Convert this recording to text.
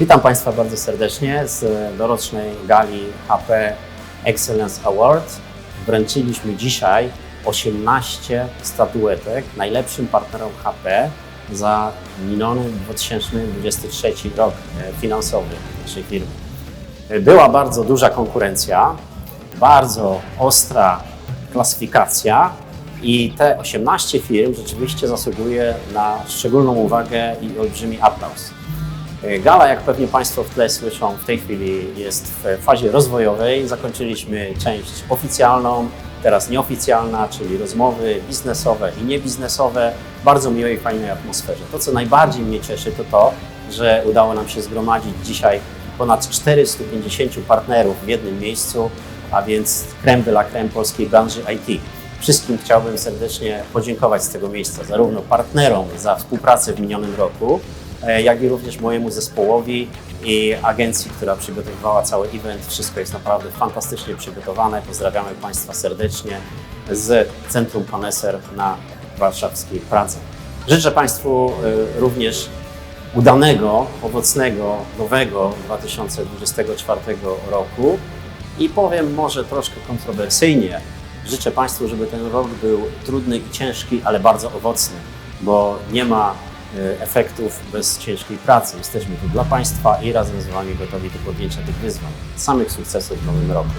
Witam Państwa bardzo serdecznie z dorocznej gali HP Excellence Award. Wręczyliśmy dzisiaj 18 statuetek najlepszym partnerom HP za miniony 2023 rok e, finansowy naszej firmy. Była bardzo duża konkurencja, bardzo ostra klasyfikacja i te 18 firm rzeczywiście zasługuje na szczególną uwagę i olbrzymi aplauz. Gala, jak pewnie Państwo w tle słyszą, w tej chwili jest w fazie rozwojowej. Zakończyliśmy część oficjalną, teraz nieoficjalna, czyli rozmowy biznesowe i niebiznesowe w bardzo miłej, fajnej atmosferze. To, co najbardziej mnie cieszy, to to, że udało nam się zgromadzić dzisiaj ponad 450 partnerów w jednym miejscu, a więc creme de la creme polskiej branży IT. Wszystkim chciałbym serdecznie podziękować z tego miejsca, zarówno partnerom za współpracę w minionym roku, e, jak i również mojemu zespołowi i agencji, która przygotowywała cały event. Wszystko jest naprawdę fantastycznie przygotowane. Pozdrawiamy Państwa serdecznie z Centrum Koneser na warszawskiej Pradze. Życzę Państwu e, również udanego, owocnego, nowego 2024 roku i powiem może troszkę kontrowersyjnie, życzę Państwu, żeby ten rok był trudny i ciężki, ale bardzo owocny, bo nie ma e, efektów bez ciężkiej pracy. Jesteśmy tu dla Państwa i razem z Wami gotowi do podjęcia tych wyzwań. Samych sukcesów w nowym roku.